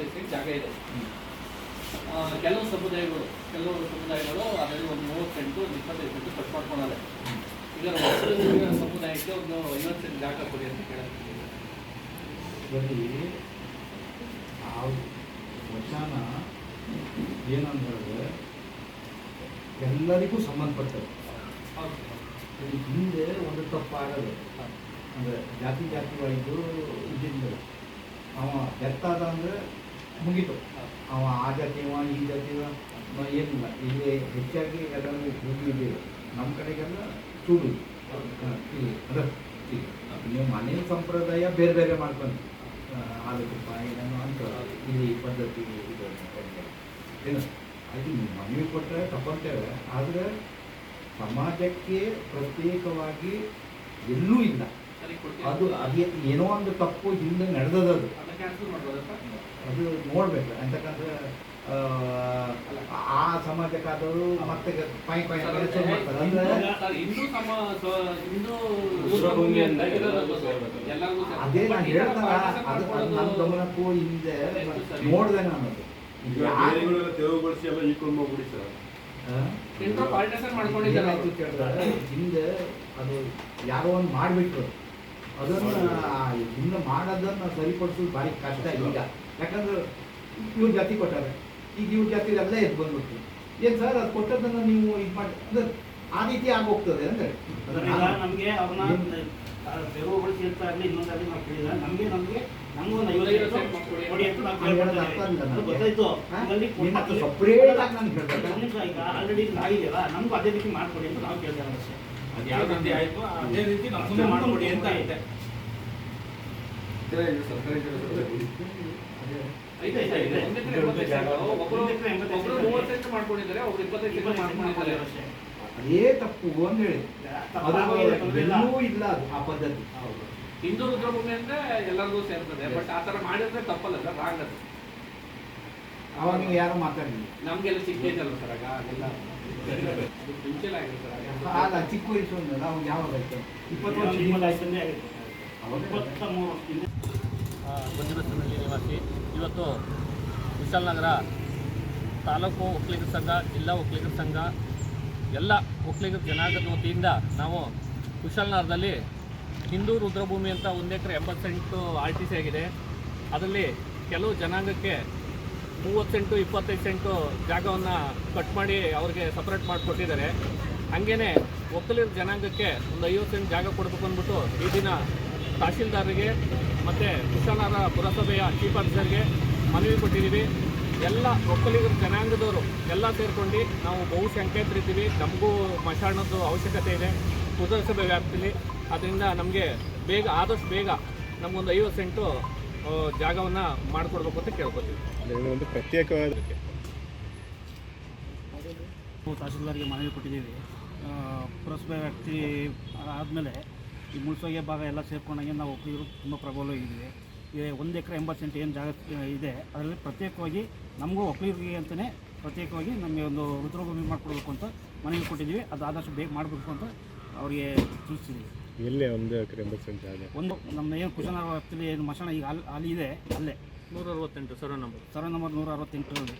ಇಪ್ಪತ್ತೈದು ಜಾಗ ಇದೆ. ಕೆಲವು ಸಮುದಾಯಗಳು ಕೆಲವು ಸಮುದಾಯಗಳು ಅದರಲ್ಲಿ ಒಂದು ಮೂವತ್ತೆಂಟು ಒಂದು ಇಪ್ಪತ್ತೈದು ಸೆಂಟು ಕಟ್ ಮಾಡ್ಕೊಳ್ಳೋದೆ ಈಗ ಸಮುದಾಯಕ್ಕೆ ಒಂದು ಐವತ್ತು ಸೆಂಟ್ ಜಾಗ ಕೊಡಿ ಅಂತ ಕೇಳ್ತೀನಿ ವಚನ ಏನಂದ್ರೆ ಎಲ್ಲರಿಗೂ ಸಂಬಂಧಪಟ್ಟದ್ದು. ಹಿಂದೆ. ಒಂದು ತಪ್ಪಾಗದು. ಅಂದರೆ ಜಾತಿ ಜಾತಿ ಒಳಗೂ ಇದ್ದಿದ್ದು ಅವ ಎತ್ತಾದ ಅಂದರೆ ಮುಗೀತು. ಅವ ಆ ಜಾತಿಯವ ಈ ಜಾತಿಯವ ಏನಿಲ್ಲ. ಇಲ್ಲಿ ಹೆಚ್ಚಾಗಿ ಎಲ್ಲರೂ ಹೋಗಿದ್ದೀವಿ ನಮ್ಮ ಕಡೆಗೆಲ್ಲ ಚೂಡು. ಇಲ್ಲಿ ಅದ ನೀವು ಮನೆ ಸಂಪ್ರದಾಯ ಬೇರೆ ಬೇರೆ ಮಾಡ್ಕೊಂಡು ಹಾಲು ತುಪ್ಪ ಏನೋ ಅಂತ. ಇಲ್ಲಿ ಪದ್ಧತಿ ಏನು? ಅದು ನೀವು ಮನವಿ ಕೊಟ್ಟರೆ ತಪ್ಪಂತೇವೆ ಆದರೆ ಸಮಾಜಕ್ಕೆ ಪ್ರತ್ಯೇಕವಾಗಿ ಎಲ್ಲೂ ಇಲ್ಲ. ಅದು ಅದೇ ಏನೋ ಒಂದು ತಪ್ಪು ಹಿಂದೆ ನಡೆದದ್ದು ಅದು. ಅದು ನೋಡ್ಬೇಕು. ಅಂತಕ್ಕಂಥ ಆ, ಆ ಸಮಾಜಕ್ಕಾದವರು ಮತ್ತೆ ಪೈ ಪೈ ಮಾಡ್ತಾರೆ. ಅಂದ್ರೆ. ಅದೇ ನಾನು ಹೇಳ್ತಾರ ಅದು ನನ್ನ ಗಮನಕ್ಕೂ ಹಿಂದೆ ನೋಡ್ದೆ ನಾನು ತೆರವುಗೊಳಿಸಿ ಎಲ್ಲ ಈಕೊಂಡು ಹೋಗ್ಬಿಡಿ ಸರ್ ಹಿಂದೆ ಅದು ಯಾರೋ ಒಂದು ಮಾಡಿಬಿಟ್ರು. ಅದನ್ನ ಇನ್ನು ಮಾಡೋದನ್ನ ಸರಿಪಡಿಸೋದು ಭಾರಿ ಕಷ್ಟ ಈಗ. ಯಾಕಂದ್ರೆ ಇವ್ರ ಜಾತಿ ಕೊಟ್ಟಾರೆ. ಈಗ ಇವ್ರ ಜಾತಿ ಎಲ್ಲ ಎದ್ದು ಬಂದ್ಬಿಡ್ತು. ಏನ್ ಸರ್ ಅದು ಕೊಟ್ಟದನ್ನ ನೀವು ಇದು ಮಾಡಿ ಅಂದ್ರೆ ಆ ರೀತಿ ಆಗೋಗ್ತದೆ ಅಂದ್ರೆ. ನಮ್ಗೆ ಅವ್ರನ್ನ ತೆರವುಗೊಳಿಸಿ ಅಂತ ಆಗಲಿ ಇನ್ನೊಂದಾಗಲಿ ನಾವು ಕೇಳಿಲ್ಲ ನಮ್ಗೆ ನಮ್ಗೆ ನಮ್ಗೆ ಒಂದು ಐವತ್ತು ಐವತ್ತು ಸೆಂಟ್ ಸೆಂಟ್ ಕೊಡಿ. ಅಂತ ನಾವು ಗೊತ್ತಾಯ್ತು? ಅಲ್ಲಿ ಕೊಟ್ಟ- ಆಗಿ ನಾನು ಹೇಳ್ಬೇಕಾ? ಈಗ ಆಲ್ರೆಡಿ ಆಗಿದೆಯಲ್ಲ ನಮ್ಗೂ ಅದೇ ರೀತಿ ಮಾಡ್ಕೊಡಿ ಅಂತ ನಾವು ಕೇಳ್ತೇವೆ ಅಷ್ಟೇ. ಯಾವ ರೀತಿ ಆಯ್ತು ಅದೇ ರೀತಿ ನಮ್ಮನ್ನು ಅಂತ ಐತೆ ಸರ್ಕಾರಿ ಕೆಲಸದಲ್ಲಿ ಐತೆ, ಐತೆ, ಐತೆ. ಒಂದ್ ಎಕರೆ ಎಂಬತ್ತೈದು ಸೆಂಟ್. ಒಬ್ರು ಒಂದ್ ಎಕರೆ ಎಂಬತ್ತೈದು ಒಬ್ರು ಸೆಂಟ್. ಮೂವತ್ತು ಸೆಂಟ್ ಮಾಡ್ಕೊಂಡಿದ್ದಾರೆ ಒಬ್ರು ಇಪ್ಪತ್ತೈದು ಮಾಡ್ಕೊಂಡಿದ್ದಾರೆ. ಅಷ್ಟೇ. ಅದೇ ತಪ್ಪು ಅಂತ ಹೇಳಿ. ಅದು ಇಲ್ಲ. ಎಲ್ಲೂ ಇಲ್ಲ ಅದು ಆ ಪದ್ಧತಿ. ಹಿಂದೂ. ರುದ್ರಭೂಮಿ ಅಂದ್ರೆ ಎಲ್ಲರಿಗೂ ಸೇರ್ತದೆ ಬಟ್ ಆ ತರ ಮಾಡಿದ್ರೆ ತಪ್ಪಲ್ಲ ಸರ್ ರಾಂಗ್ ಅದು ಅವಾಗ ನೀವು ಯಾರು ಮಾತಾಡಿಲ್ಲ ನಮ್ಗೆಲ್ಲ ಚಿಕ್ಕ ಏಜಲ್ಲ ಸರ್ ಆಗ? ಅದೆಲ್ಲ ಅದು ಆಗಿದೆ ಸರ್ ಆಗ. ಅಲ್ಲ ಚಿಕ್ಕ ವಯಸ್ಸು ಅಂದಲ್ಲ ನಾವು ಯಾವಾಗ ಆಯ್ತು? ಇಪ್ಪತ್ತು ವರ್ಷ ಐತಂದ್ರೆ ಆಗಿದೆ. ಅವಾಗ ಇಪ್ಪತ್ತ ಮೂರು ವರ್ಷದಿಂದ. ಬಂದಿರಸ್ನಲ್ಲಿ ನಿವಾಸಿ ಇವತ್ತು ಕುಶಾಲನಗರ ತಾಲೂಕು ಒಕ್ಕಲಿಗರ ಸಂಘ ಜಿಲ್ಲಾ ಒಕ್ಕಲಿಗರ ಸಂಘ ಎಲ್ಲ ಒಕ್ಕಲಿಗರ ಜನಾಂಗದ ವತಿಯಿಂದ ನಾವು ಕುಶಾಲನಗರದಲ್ಲಿ ಹಿಂದೂ ರುದ್ರಭೂಮಿ ಅಂತ ಒಂದು ಎಕರೆ ಎಂಬತ್ತೆಂಟು ಆರ್ ಟಿ ಸಿ ಆಗಿದೆ. ಅದರಲ್ಲಿ ಕೆಲವು ಜನಾಂಗಕ್ಕೆ ಮೂವತ್ತು ಸೆಂಟು, ಇಪ್ಪತ್ತೈದು ಸೆಂಟು ಜಾಗವನ್ನು ಕಟ್ ಮಾಡಿ ಅವ್ರಿಗೆ ಸಪ್ರೇಟ್ ಮಾಡಿಕೊಟ್ಟಿದ್ದಾರೆ. ಹಂಗೇ ಒಕ್ಕಲಿಗರ ಜನಾಂಗಕ್ಕೆ ಒಂದು ಐವತ್ತು ಸೆಂಟ್ ಜಾಗ ಕೊಡಬೇಕು ಅಂದ್ಬಿಟ್ಟು ಈ ದಿನ ತಹಶೀಲ್ದಾರರಿಗೆ ಮತ್ತು ಕುಶಾಲನಗರ ಪುರಸಭೆಯ ಚೀಫ್ ಆಫೀಸರ್ಗೆ ಮನವಿ ಕೊಟ್ಟಿದ್ದೀವಿ. ಎಲ್ಲ ಒಕ್ಕಲಿಗರ ಜನಾಂಗದವರು ಎಲ್ಲ ಸೇರ್ಕೊಂಡು ನಾವು ಬಹುಸಂಖ್ಯಾತರಿದ್ದೀವಿ ನಮಗೂ ಮಶಾಣದ್ದು ಅವಶ್ಯಕತೆ ಇದೆ ಪುರಸಭೆ ವ್ಯಾಪ್ತಿಲಿ. ಅದರಿಂದ ನಮಗೆ ಬೇಗ, ಆದಷ್ಟು ಬೇಗ ನಮಗೊಂದು ಐವತ್ತು ಸೆಂಟು ಜಾಗವನ್ನು ಮಾಡಿಕೊಡ್ಬೇಕು ಅಂತ ಕೇಳ್ಕೊತೀವಿ. ಒಂದು ಪ್ರತ್ಯೇಕವಾದ ನಾವು ತಹಸೀಲ್ದಾರ್ಗೆ ಮನವಿ ಕೊಟ್ಟಿದ್ದೀವಿ. ಪುರಸಭೆ ವ್ಯಾಪ್ತಿ ಆದಮೇಲೆ ಈ ಮುಳ್ಸೋಗೆ ಭಾಗ ಎಲ್ಲ ಸೇರ್ಕೊಂಡಂಗೆ ನಾವು ಒಬ್ಬರು ತುಂಬ ಪ್ರಬಲವಾಗಿದ್ದೀವಿ. ಈ ಒಂದು ಎಕರೆ ಎಂಬತ್ತು ಸೆಂಟ್ ಏನು ಜಾಗ ಇದೆ ಅದರಲ್ಲಿ ಪ್ರತ್ಯೇಕವಾಗಿ ನಮಗೂ ಒಕ್ಕಲಿಗರಿಗೆ ಅಂತಲೇ ಪ್ರತ್ಯೇಕವಾಗಿ ನಮಗೆ ಒಂದು ರುದ್ರಭೂಮಿ ಮಾಡಿಕೊಡ್ಬೇಕು ಅಂತ ಮನವಿ ಕೊಟ್ಟಿದ್ದೀವಿ. ಅದು ಆದಷ್ಟು ಬೇಗ ಮಾಡಬೇಕು ಅಂತ ಅವರಿಗೆ ತಿಳಿಸ್ತಿದ್ದೀವಿ. ಎಲ್ಲೇ ಒಂದು ಎಕರೆ ಎಂಬತ್ತು ಸೆಂಟ್ ಜಾಗ. ಒಂದು ನಮ್ಮ ಏನು ಕುಶನಗರ ವ್ಯಾಪ್ತಿಯಲ್ಲಿ ಏನು ಮಶಾಣ ಈಗ ಅಲ್ಲಿ ಅಲ್ಲಿ ಇದೆ ಅಲ್ಲೇ. ನೂರ ಅರವತ್ತೆಂಟು ಸರ್ವ ನಂಬರ್. ಸರ್ವೆ ನಂಬರ್ ನೂರ ಅರವತ್ತೆಂಟರಲ್ಲಿ